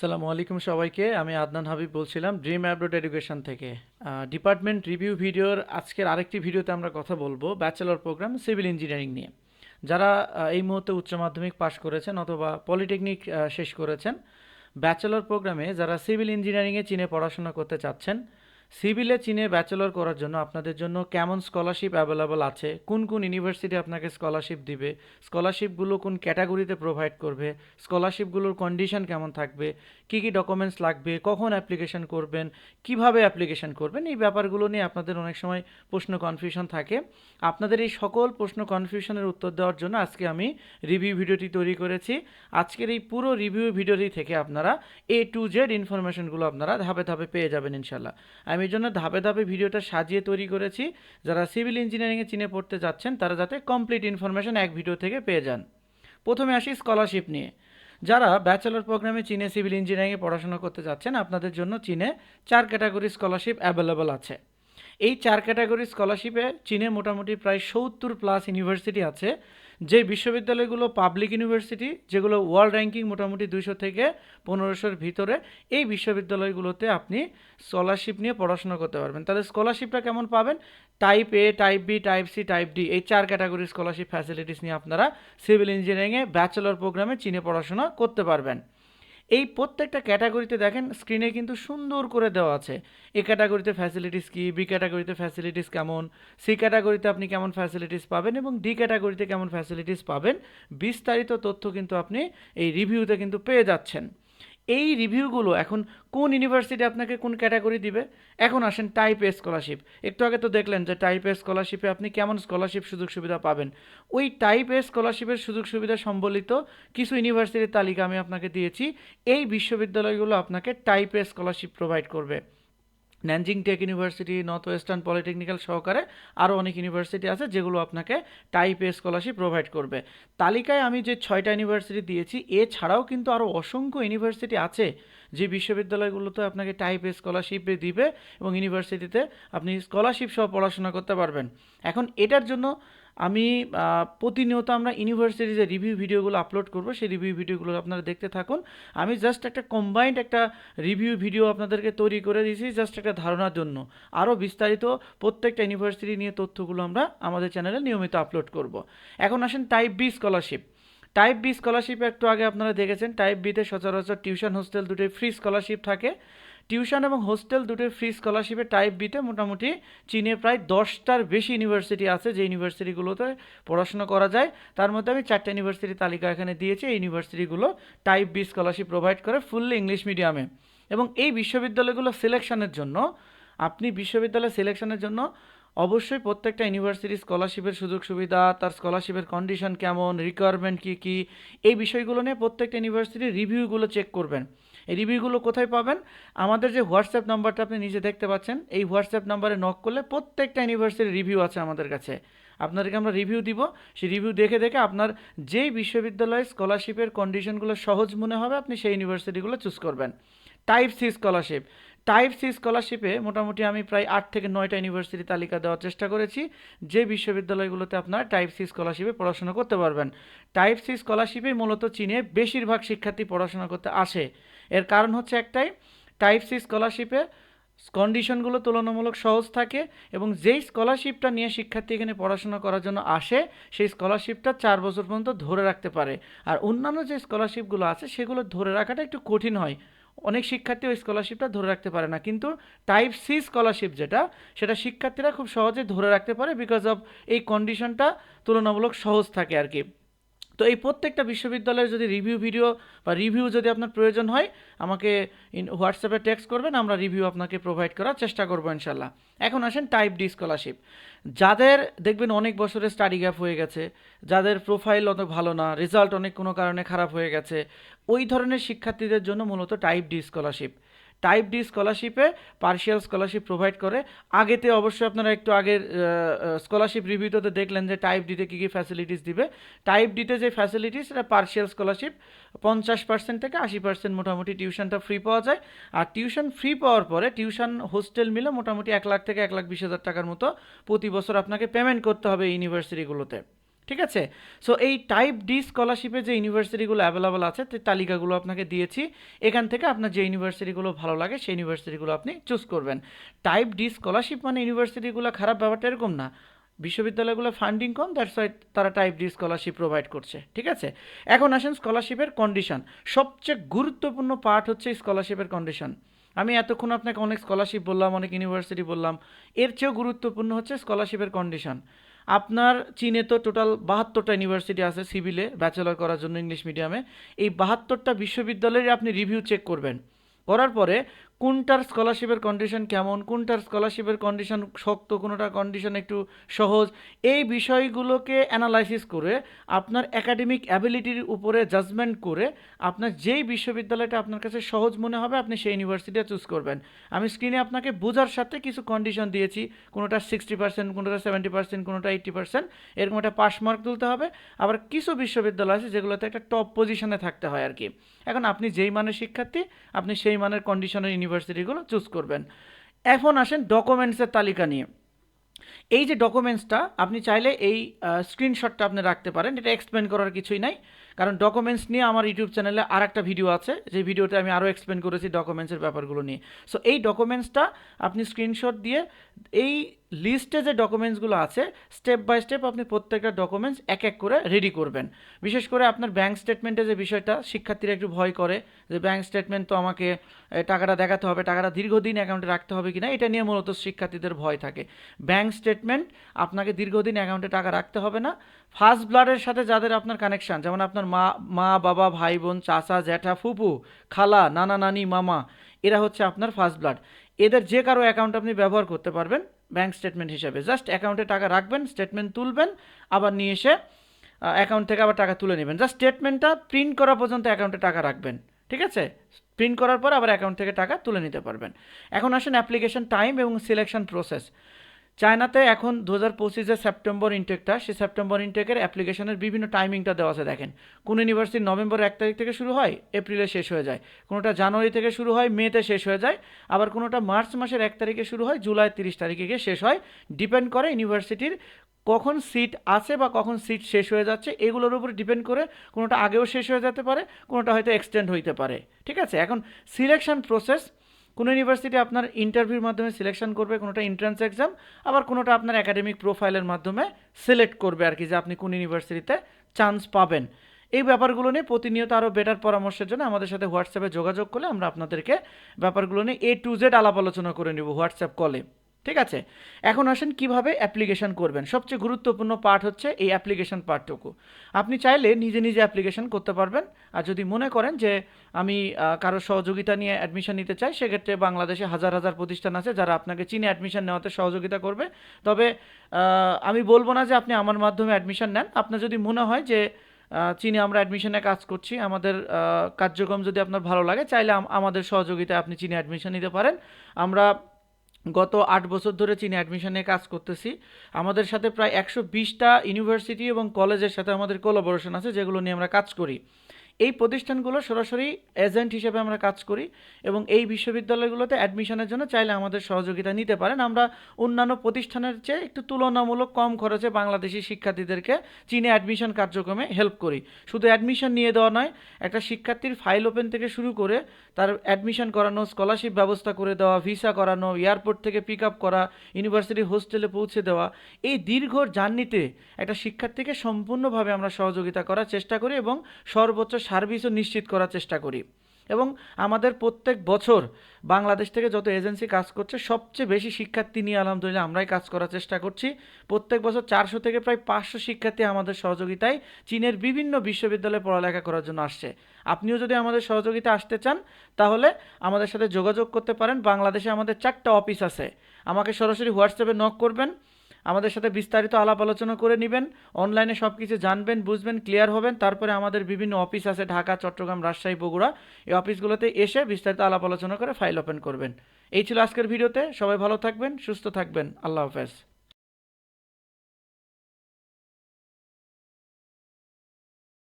সালামু আলাইকুম সবাইকে। আমি আদনান হাবিব বলছিলাম ড্রিম অ্যাব্রোড এডুকেশন থেকে। ডিপার্টমেন্ট রিভিউ ভিডিওর আজকের আরেকটি ভিডিওতে আমরা কথা বলব ব্যাচেলর প্রোগ্রাম সিভিল ইঞ্জিনিয়ারিং নিয়ে। যারা এই মুহূর্তে উচ্চ মাধ্যমিক পাশ করেছেন অথবা পলিটেকনিক শেষ করেছেন ব্যাচেলর প্রোগ্রামে যারা সিভিল ইঞ্জিনিয়ারিংয়ে চীনে পড়াশোনা করতে চাচ্ছেন সিভিলে চীনে ব্যাচেলর করার জন্য আপনাদের জন্য কেমন স্কলারশিপ অ্যাভেলেবল আছে? কোন কোন ইউনিভার্সিটি আপনাকে স্কলারশিপ দিবে? স্কলারশিপগুলো কোন ক্যাটাগরিতে প্রোভাইড করবে? স্কলারশিপগুলোর কন্ডিশন কেমন থাকবে? কী কী ডকুমেন্টস লাগবে? কখন অ্যাপ্লিকেশন করবেন? কীভাবে অ্যাপ্লিকেশন করবেন? এই ব্যাপারগুলো নিয়ে আপনাদের অনেক সময় প্রশ্ন কনফিউশন থাকে। আপনাদের এই সকল প্রশ্ন কনফিউশনের উত্তর দেওয়ার জন্য আজকে আমি রিভিউ ভিডিওটি তৈরি করেছি। আজকের এই পুরো রিভিউ ভিডিওটি থেকে আপনারা এ টু জেড ইনফরমেশনগুলো আপনারা ধাপে ধাপে পেয়ে যাবেন ইনশাল্লাহ আমি এই জন্য ধাপে ধাপে ভিডিওটা সাজিয়ে তৈরি করেছি। যারা সিভিল ইঞ্জিনিয়ারিংয়ে চিনে পড়তে যাচ্ছেন, তারা যাতে কমপ্লিট ইনফরমেশন এক ভিডিও থেকে পেয়ে যান। প্রথমে আসি স্কলারশিপ নিয়ে। যারা ব্যাচেলর প্রোগ্রামে চীনে সিভিল ইঞ্জিনিয়ারিংয়ে পড়াশোনা করতে যাচ্ছেন, আপনাদের জন্য চীনে চার ক্যাটাগরি স্কলারশিপ অ্যাভেলেবল আছে। এই চার ক্যাটাগরি স্কলারশিপে চীনে মোটামুটি প্রায় সত্তর প্লাস ইউনিভার্সিটি আছে। যে বিশ্ববিদ্যালয়গুলো পাবলিক ইউনিভার্সিটি যেগুলো ওয়ার্ল্ড র্যাঙ্কিং মোটামুটি দুইশো থেকে পনেরোশোর ভিতরে, এই বিশ্ববিদ্যালয়গুলোতে আপনি স্কলারশিপ নিয়ে পড়াশোনা করতে পারবেন। তাহলে স্কলারশিপটা কেমন পাবেন? Type A type B type C type D এই চার ক্যাটাগরি স্কলারশিপ ফ্যাসিলিটিস নিয়ে আপনারা সিভিল ইঞ্জিনিয়ারিংয়ে ব্যাচেলর প্রোগ্রামে চীনে পড়াশোনা করতে পারবেন। এই প্রত্যেকটা ক্যাটাগরিতে দেখেন স্ক্রিনে কিন্তু সুন্দর করে দেওয়া আছে। এ ক্যাটাগরিতে ফ্যাসিলিটিস কী, বি ক্যাটাগরিতে ফ্যাসিলিটিস কেমন, সি ক্যাটাগরিতে আপনি কেমন ফ্যাসিলিটিস পাবেন এবং ডি ক্যাটাগরিতে কেমন ফ্যাসিলিটিস পাবেন, বিস্তারিত তথ্য কিন্তু আপনি এই রিভিউতে কিন্তু পেয়ে যাচ্ছেন। এই রিভিউগুলো এখন কোন ইউনিভার্সিটি আপনাকে কোন ক্যাটাগরি দিবে? এখন আসেন টাইপ এ স্কলারশিপ একটু আগে তো দেখলেন যে টাইপ এ স্কলারশিপে আপনি কেমন স্কলারশিপ সুযোগ সুবিধা পাবেন। ওই টাইপ এ স্কলারশিপের সুযোগ সুবিধা সম্বলিত কিছু ইউনিভার্সিটির তালিকা আমি আপনাকে দিয়েছি। এই বিশ্ববিদ্যালয়গুলো আপনাকে টাইপ এ স্কলারশিপ প্রোভাইড করবে। Nanjing Tech University North Western Polytechnical সহকারে আরও অনেক ইউনিভার্সিটি আছে যেগুলো আপনাকে টাইপ এ স্কলারশিপ প্রোভাইড করবে। তালিকায় আমি যে ছয়টা ইউনিভার্সিটি দিয়েছি, এছাড়াও কিন্তু আরও অসংখ্য ইউনিভার্সিটি আছে যে বিশ্ববিদ্যালয়গুলোতে আপনাকে টাইপ এ স্কলারশিপ দিবে এবং ইউনিভার্সিটিতে আপনি স্কলারশিপ সহ পড়াশোনা করতে পারবেন। এখন এটার জন্য আমি প্রতিনিয়ত আমরা ইউনিভার্সিটি যে রিভিউ ভিডিওগুলো আপলোড করব, সেই রিভিউ ভিডিওগুলো আপনারা দেখতে থাকুন। আমি জাস্ট একটা কম্বাইন্ড একটা রিভিউ ভিডিও আপনাদেরকে তৈরি করে দিয়েছি জাস্ট একটা ধারণার জন্য। আরও বিস্তারিত প্রত্যেকটা ইউনিভার্সিটি নিয়ে তথ্যগুলো আমরা আমাদের চ্যানেলে নিয়মিত আপলোড করব। এখন আসেন type B scholarship type B scholarship একটু আগে আপনারা দেখেছেন টাইপ বিতে সচরাচর টিউশন হোস্টেল দুটোই ফ্রি স্কলারশিপ থাকে। টিউশন এবং হোস্টেল দুটোই ফ্রি স্কলারশিপে টাইপ বিতে মোটামুটি চীনে প্রায় দশটার বেশি ইউনিভার্সিটি আছে যে ইউনিভার্সিটিগুলোতে পড়াশোনা করা যায়। তার মধ্যে আমি চারটে ইউনিভার্সিটির তালিকা এখানে দিয়েছি। এই ইউনিভার্সিটিগুলো টাইপ বি স্কলারশিপ প্রোভাইড করে ফুললি ইংলিশ মিডিয়ামে। এবং এই বিশ্ববিদ্যালয়গুলো সিলেকশনের জন্য, আপনি বিশ্ববিদ্যালয় সিলেকশনের জন্য অবশ্যই প্রত্যেকটা ইউনিভার্সিটি স্কলারশিপের সুযোগ সুবিধা, তার স্কলারশিপের কন্ডিশন কেমন রিকোয়ারমেন্ট কী কী, এই বিষয়গুলো নিয়ে প্রত্যেকটা ইউনিভার্সিটির রিভিউগুলো চেক করবেন। এই রিভিউগুলো কোথায় পাবেন? আমাদের যে হোয়াটসঅ্যাপ নাম্বারটা আপনি নিজে দেখতে পাচ্ছেন, এই হোয়াটসঅ্যাপ নাম্বারে নক করলে প্রত্যেকটা ইউনিভার্সিটির রিভিউ আছে আমাদের কাছে। আপনাদেরকে আমরা রিভিউ দিব, সেই রিভিউ দেখে দেখে আপনার যেই বিশ্ববিদ্যালয়ে স্কলারশিপের কন্ডিশনগুলো সহজ মনে হবে, আপনি সেই ইউনিভার্সিটিগুলো চুজ করবেন। Type C scholarship type C স্কলারশিপে মোটামুটি আমি প্রায় আট থেকে নয়টা ইউনিভার্সিটি তালিকা দেওয়ার চেষ্টা করেছি, যে বিশ্ববিদ্যালয়গুলোতে আপনারা টাইপ সি স্কলারশিপে পড়াশোনা করতে পারবেন। টাইপ সি স্কলারশিপে মূলত চীনে বেশিরভাগ শিক্ষার্থী পড়াশোনা করতে আসে। এর কারণ হচ্ছে একটাই টাইপ সি স্কলারশিপে কন্ডিশনগুলো তুলনামূলক সহজ থাকে এবং যেই স্কলারশিপটা নিয়ে শিক্ষার্থী এখানে পড়াশোনা করার জন্য আসে, সেই স্কলারশিপটা চার বছর পর্যন্ত ধরে রাখতে পারে। আর অন্যান্য যে স্কলারশিপগুলো আছে, সেগুলো ধরে রাখাটা একটু কঠিন হয়। অনেক শিক্ষার্থী ওই স্কলারশিপটা ধরে রাখতে পারে না। কিন্তু টাইপ সি স্কলারশিপ যেটা, সেটা শিক্ষার্থীরা খুব সহজে ধরে রাখতে পারে বিকজ অফ এই কন্ডিশনটা তুলনামূলক সহজ থাকে আর কি। তো এই প্রত্যেকটা বিশ্ববিদ্যালয়ের যদি রিভিউ ভিডিও বা রিভিউ যদি আপনার প্রয়োজন হয়, আমাকে ইন হোয়াটসঅ্যাপে টেক্সট করবেন, আমরা রিভিউ আপনাকে প্রোভাইড করার চেষ্টা করব ইনশাল্লাহ এখন আসেন টাইপ ডি স্কলারশিপ যাদের দেখবেন অনেক বছরের স্টাডি গ্যাপ হয়ে গেছে, যাদের প্রোফাইল অত ভালো না রেজাল্ট অনেক কোনো কারণে খারাপ হয়ে গেছে, ওই ধরনের শিক্ষার্থীদের জন্য মূলত type D scholarship type D স্কলারশিপে partial scholarship provide করে। আগেতে অবশ্যই আপনারা একটু আগের স্কলারশিপ রিভিউতে দেখলেন যে টাইপ ডিতে কী কী ফ্যাসিলিটিস দিবে। টাইপ ডিতে যে ফ্যাসিলিটিস সেটা পার্শিয়াল স্কলারশিপ পঞ্চাশ পার্সেন্ট থেকে আশি পার্সেন্ট মোটামুটি টিউশনটা ফ্রি পাওয়া যায়। আর টিউশন ফ্রি পাওয়ার পরে টিউশন হোস্টেল মিলে মোটামুটি এক লাখ থেকে এক লাখ বিশ হাজার টাকার মতো প্রতি বছর আপনাকে পেমেন্ট করতে হবে ইউনিভার্সিটিগুলোতে ঠিক আছে? সো এই টাইপ ডি স্কলারশিপে যে ইউনিভার্সিটিগুলো অ্যাভেলেবল আছে সেই তালিকাগুলো আপনাকে দিয়েছি। এখান থেকে আপনার যে ইউনিভার্সিটিগুলো ভালো লাগে, সেই ইউনিভার্সিটিগুলো আপনি চুজ করবেন। টাইপ ডি স্কলারশিপ মানে ইউনিভার্সিটিগুলো খারাপ ব্যাপারটা এরকম না। বিশ্ববিদ্যালয়গুলো ফান্ডিং কম দ্যাটস ওয়াই তারা টাইপ ডি স্কলারশিপ প্রোভাইড করছে। ঠিক আছে? এখন আসেন স্কলারশিপের কন্ডিশন সবচেয়ে গুরুত্বপূর্ণ পার্ট হচ্ছে স্কলারশিপের কন্ডিশন আমি এতক্ষণ আপনাকে অনেক স্কলারশিপ বললাম, অনেক ইউনিভার্সিটি বললাম। এর চেয়েও গুরুত্বপূর্ণ হচ্ছে স্কলারশিপের কন্ডিশন আপনার চীনে তো টোটাল বাহাত্তরটা ইউনিভার্সিটি আছে সিভিলে ব্যাচেলর করার জন্য ইংলিশ মিডিয়ামে এই বাহাত্তরটা বিশ্ববিদ্যালয়ের আপনি রিভিউ চেক করবেন। করার পরে কোনটার স্কলারশিপের কন্ডিশন কেমন? কোনটার স্কলারশিপের কন্ডিশন শক্ত? কোনোটা কন্ডিশন একটু সহজ? এই বিষয়গুলোকে অ্যানালাইসিস করে, আপনার একাডেমিক অ্যাবিলিটির উপরে জাজমেন্ট করে, আপনার যেই বিশ্ববিদ্যালয়টা আপনার কাছে সহজ মনে হবে, আপনি সেই ইউনিভার্সিটি চুজ করবেন। আমি স্ক্রিনে আপনাকে বোঝার সাথে কিছু কন্ডিশন দিয়েছি। কোনোটা সিক্সটি পার্সেন্ট কোনোটা সেভেন্টি পার্সেন্ট কোনোটা এইট্টি পার্সেন্ট এরকম একটা পাস মার্ক তুলতে হবে। আবার কিছু বিশ্ববিদ্যালয় আছে যেগুলোতে একটা টপ পজিশনে থাকতে হয় আর কি। এখন আপনি যেই মানের শিক্ষার্থী, আপনি সেই মানের কন্ডিশনের ইউনিভার্সিটিগুলো চুজ করবেন। এখন আসেন ডকুমেন্টসের তালিকা নিয়ে। এই যে ডকুমেন্টসটা, আপনি চাইলে এই স্ক্রিনশটটা আপনি রাখতে পারেন। এটা এক্সপ্লেন করার কিছুই নাই। কারণ ডকুমেন্টস নিয়ে আমার ইউটিউব চ্যানেলে আর একটা ভিডিও আছে। যে ভিডিওতে আমি আরও এক্সপ্লেন করেছি ডকুমেন্টসের ব্যাপারগুলো নিয়ে। সো এই ডকুমেন্টসটা আপনি স্ক্রিনশট দিয়ে এই লিস্টে যে ডকুমেন্টসগুলো আছে স্টেপ বাই স্টেপ আপনি প্রত্যেকটা ডকুমেন্টস এক এক করে রেডি করবেন। বিশেষ করে আপনার ব্যাঙ্ক স্টেটমেন্টে যে বিষয়টা, শিক্ষার্থীরা একটু ভয় করে যে ব্যাঙ্ক স্টেটমেন্ট তো আমাকে টাকাটা দেখাতে হবে, টাকাটা দীর্ঘদিন অ্যাকাউন্টে রাখতে হবে কিনা, এটা নিয়ে মূলত শিক্ষার্থীদের ভয় থাকে। ব্যাঙ্ক স্টেটমেন্ট আপনাকে দীর্ঘদিন অ্যাকাউন্টে টাকা রাখতে হবে না। ফার্স্ট ব্লাডের সাথে যাদের আপনার কানেকশান যেমন আপনার মা মা, বাবা, ভাই, বোন, চাচা, জ্যাঠা, ফুপু, খালা, নানা, নানি, মামা, এরা হচ্ছে আপনার ফার্স্ট ব্লাড এদের যে কারও অ্যাকাউন্ট আপনি ব্যবহার করতে পারবেন ব্যাঙ্ক স্টেটমেন্ট হিসাবে। জাস্ট অ্যাকাউন্টে টাকা রাখবেন স্টেটমেন্ট তুলবেন, আবার নিয়ে এসে অ্যাকাউন্ট থেকে আবার টাকা তুলে নেবেন। জাস্ট স্টেটমেন্টটা প্রিন্ট করা পর্যন্ত অ্যাকাউন্টে টাকা রাখবেন। ঠিক আছে? প্রিন্ট করার পর আবার অ্যাকাউন্ট থেকে টাকা তুলে নিতে পারবেন। এখন আসেন অ্যাপ্লিকেশন টাইম এবং সিলেকশন প্রসেস চায়নাতে এখন দু হাজার পঁচিশে সেপ্টেম্বর ইনটেকটা সেই সেপ্টেম্বর ইনটেকের অ্যাপ্লিকেশনের বিভিন্ন টাইমিংটা দেওয়া আছে, দেখেন। কোন ইউনিভার্সিটি নভেম্বর এক তারিখ থেকে শুরু হয় এপ্রিলে শেষ হয়ে যায়। কোনোটা জানুয়ারি থেকে শুরু হয় মেতে শেষ হয়ে যায়। আবার কোনোটা মার্চ মাসের এক তারিখে শুরু হয় জুলাই তিরিশ তারিখে গিয়ে শেষ হয়। ডিপেন্ড করে ইউনিভার্সিটির কখন সিট আছে বা কখন সিট শেষ হয়ে যাচ্ছে, এগুলোর উপর ডিপেন্ড করে কোনোটা আগেও শেষ হয়ে যেতে পারে, কোনোটা হয়তো এক্সটেন্ড হইতে পারে। ঠিক আছে? এখন সিলেকশন প্রসেস কোনো ইউনিভার্সিটি আপনার ইন্টারভিউর মাধ্যমে সিলেকশন করবে, কোনোটা এন্ট্রান্স এক্সাম আবার কোনোটা আপনার একাডেমিক প্রোফাইলের মাধ্যমে সিলেক্ট করবে আর কি, যে আপনি কোন ইউনিভার্সিটিতে চান্স পাবেন। এই ব্যাপারগুলো নিয়ে প্রতিনিয়ত আরও বেটার পরামর্শের জন্য আমাদের সাথে হোয়াটসঅ্যাপে যোগাযোগ করলে আমরা আপনাদেরকে ব্যাপারগুলো নিয়ে এ টু জেড আলাপ আলোচনা করে নেব হোয়াটসঅ্যাপ কলে ঠিক আছে? এখন আসেন কীভাবে অ্যাপ্লিকেশন করবেন। সবচেয়ে গুরুত্বপূর্ণ পার্ট হচ্ছে এই অ্যাপ্লিকেশন পার্টটুকু আপনি চাইলে নিজে নিজে অ্যাপ্লিকেশন করতে পারবেন। আর যদি মনে করেন যে আমি কারও সহযোগিতা নিয়ে অ্যাডমিশন নিতে চাই, সেক্ষেত্রে বাংলাদেশে হাজার হাজার প্রতিষ্ঠান আছে যারা আপনাকে চীনে অ্যাডমিশন নেওয়াতে সহযোগিতা করবে। তবে আমি বলব না যে আপনি আমার মাধ্যমে অ্যাডমিশন নেন। আপনার যদি মনে হয় যে চীনে আমরা অ্যাডমিশনে কাজ করছি, আমাদের কার্যক্রম যদি আপনার ভালো লাগে, চাইলে আমাদের সহযোগিতায় আপনি চীনে অ্যাডমিশন নিতে পারেন। আমরা গত আট বছর ধরে চীনে অ্যাডমিশনে কাজ করতেছি। আমাদের সাথে প্রায় একশো বিশটা ইউনিভার্সিটি এবং কলেজের সাথে আমাদের কোলাবোরেশন আছে, যেগুলো নিয়ে আমরা কাজ করি। এই প্রতিষ্ঠানগুলো সরাসরি এজেন্ট হিসেবে আমরা কাজ করি এবং এই বিশ্ববিদ্যালয়গুলোতে অ্যাডমিশনের জন্য চাইলে আমাদের সহযোগিতা নিতে পারেন। আমরা অন্যান্য প্রতিষ্ঠানের চেয়ে একটু তুলনামূলক কম খরচে বাংলাদেশি শিক্ষার্থীদেরকে চীনে অ্যাডমিশন কার্যক্রমে হেল্প করি। শুধু অ্যাডমিশন নিয়ে দেওয়া নয়, একটা শিক্ষার্থীর ফাইল ওপেন থেকে শুরু করে তার অ্যাডমিশন করানো স্কলারশিপ ব্যবস্থা করে দেওয়া ভিসা করানো এয়ারপোর্ট থেকে পিক আপ করা ইউনিভার্সিটি হোস্টেলে পৌঁছে দেওয়া, এই দীর্ঘ জার্নিতে একটা শিক্ষার্থীকে সম্পূর্ণভাবে আমরা সহযোগিতা করার চেষ্টা করি এবং সর্বোচ্চ সার্ভিসও নিশ্চিত করার চেষ্টা করি। এবং আমাদের প্রত্যেক বছর বাংলাদেশ থেকে যত এজেন্সি কাজ করছে, সবচেয়ে বেশি শিক্ষার্থী নিয়ে আলহামদুলিল্লাহ আমরাই কাজ করার চেষ্টা করছি। প্রত্যেক বছর চারশো থেকে প্রায় পাঁচশো শিক্ষার্থী আমাদের সহযোগিতায় চীনের বিভিন্ন বিশ্ববিদ্যালয়ে পড়ালেখা করার জন্য আসছে। আপনিও যদি আমাদের সহযোগিতা আসতে চান, তাহলে আমাদের সাথে যোগাযোগ করতে পারেন। বাংলাদেশে আমাদের চারটা অফিস আছে। আমাকে সরাসরি হোয়াটসঅ্যাপে নক করবেন। আমাদের সাথে বিস্তারিত আলাপ আলোচনা করে নেবেন অনলাইনে সব কিছু জানবেন, বুঝবেন ক্লিয়ার হবেন। তারপরে আমাদের বিভিন্ন অফিস আছে ঢাকা, চট্টগ্রাম, রাজশাহী, বগুড়া। এই অফিসগুলোতে এসে বিস্তারিত আলাপ আলোচনা করে ফাইল ওপেন করবেন। এই ছিল আজকের ভিডিওতে। সবাই ভালো থাকবেন, সুস্থ থাকবেন। আল্লাহ হাফেজ।